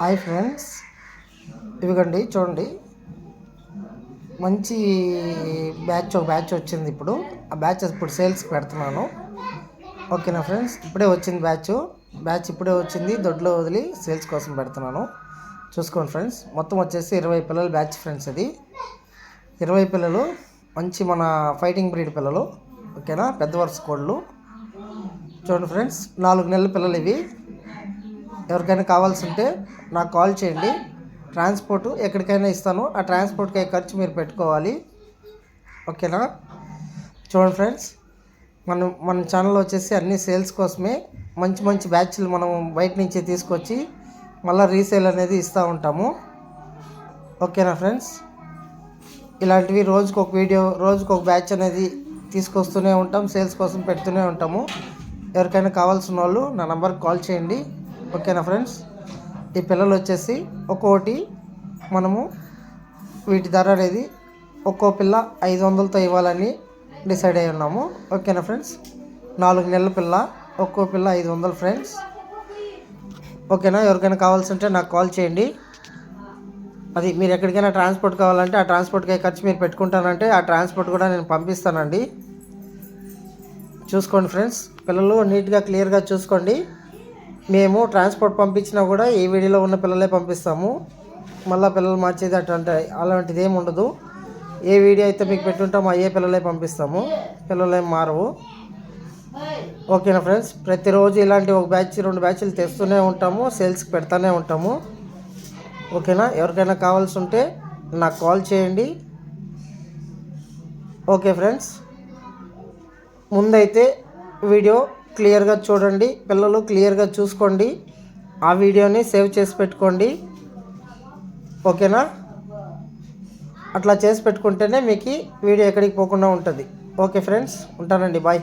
Hi friends. ఇవిగండి చూడండి. మంచి batch ఒక బ్యాచ్ వచ్చింది ఇప్పుడు. ఆ బ్యాచ్ ఇప్పుడు సేల్స్కి పెడుతున్నాను. ఓకేనా ఫ్రెండ్స్? ఇప్పుడే వచ్చింది బ్యాచ్. బ్యాచ్ ఇప్పుడే వచ్చింది. దొడ్లో వదిలి సేల్స్ కోసం పెడుతున్నాను. చూసుకోండి ఫ్రెండ్స్. మొత్తం వచ్చేసి ఇరవై పిల్లల బ్యాచ్ ఫ్రెండ్స్ ఇది ఇరవై పిల్లలు మంచి మన ఫైటింగ్ బ్రీడ్ పిల్లలు. ఓకేనా? పెద్ద వరుస కోళ్ళు. చూడండి ఫ్రెండ్స్ నాలుగు నెలల పిల్లలు ఇవి. ఎవరికైనా కావాల్సి ఉంటే నాకు కాల్ చేయండి. ట్రాన్స్పోర్ట్ ఎక్కడికైనా ఇస్తాను. ఆ ట్రాన్స్పోర్ట్కి అయ్యే ఖర్చు మీరు పెట్టుకోవాలి. ఓకేనా? చూడండి ఫ్రెండ్స్ మనం మన ఛానల్ వచ్చేసి అన్ని సేల్స్ కోసమే మంచి మంచి బ్యాచ్లు మనం బయట నుంచి తీసుకొచ్చి మళ్ళీ రీసేల్ అనేది ఇస్తూ ఉంటాము. ఓకేనా ఫ్రెండ్స్? ఇలాంటివి రోజుకు ఒక వీడియో రోజుకు ఒక బ్యాచ్ అనేది తీసుకొస్తూనే ఉంటాం సేల్స్ కోసం పెడుతూనే ఉంటాము. ఎవరికైనా కావాల్సిన వాళ్ళు నా నెంబర్కి కాల్ చేయండి. ఓకేనా ఫ్రెండ్స్? ఈ పిల్లలు వచ్చేసి ఒక్కోటి మనము వీటి ధర అనేది ఒక్కో పిల్ల ఐదు వందలతో ఇవ్వాలని డిసైడ్ అయి ఉన్నాము. ఓకేనా ఫ్రెండ్స్? నాలుగు నెలల పిల్ల ఒక్కో పిల్ల ఐదు వందలు ఫ్రెండ్స్. ఓకేనా? ఎవరికైనా కావాల్సి ఉంటే నాకు కాల్ చేయండి. అది మీరు ఎక్కడికైనా ట్రాన్స్పోర్ట్ కావాలంటే ఆ ట్రాన్స్పోర్ట్కి ఖర్చు మీరు పెట్టుకుంటానంటే ఆ ట్రాన్స్పోర్ట్ కూడా నేను పంపిస్తానండి. చూసుకోండి ఫ్రెండ్స్. పిల్లలు నీట్గా క్లియర్గా చూసుకోండి. మేము ట్రాన్స్పోర్ట్ పంపించినా కూడా ఏ వీడియోలో ఉన్న పిల్లలే పంపిస్తాము. మళ్ళీ పిల్లలు మార్చేది అటువంటి అలాంటిది ఏమి ఉండదు. ఏ వీడియో అయితే మీకు పెట్టుంటామో అయ్యే పిల్లలే పంపిస్తాము. పిల్లలే మారవు. ఓకేనా ఫ్రెండ్స్? ప్రతిరోజు ఇలాంటి ఒక బ్యాచ్ రెండు బ్యాచ్లు తెస్తూనే ఉంటాము. సేల్స్కి పెడతానే ఉంటాము. ఓకేనా? ఎవరికైనా కావాల్సి ఉంటే నాకు కాల్ చేయండి. Okay friends? ముందైతే వీడియో క్లియర్గా చూడండి పిల్లలు క్లియర్గా చూసుకోండి. ఆ వీడియోని సేవ్ చేసి పెట్టుకోండి. ఓకేనా? అట్లా చేసి పెట్టుకుంటేనే మీకు వీడియో ఎక్కడికి పోకుండా ఉంటుంది. ఓకే ఫ్రెండ్స్ ఉంటానండి. బాయ్.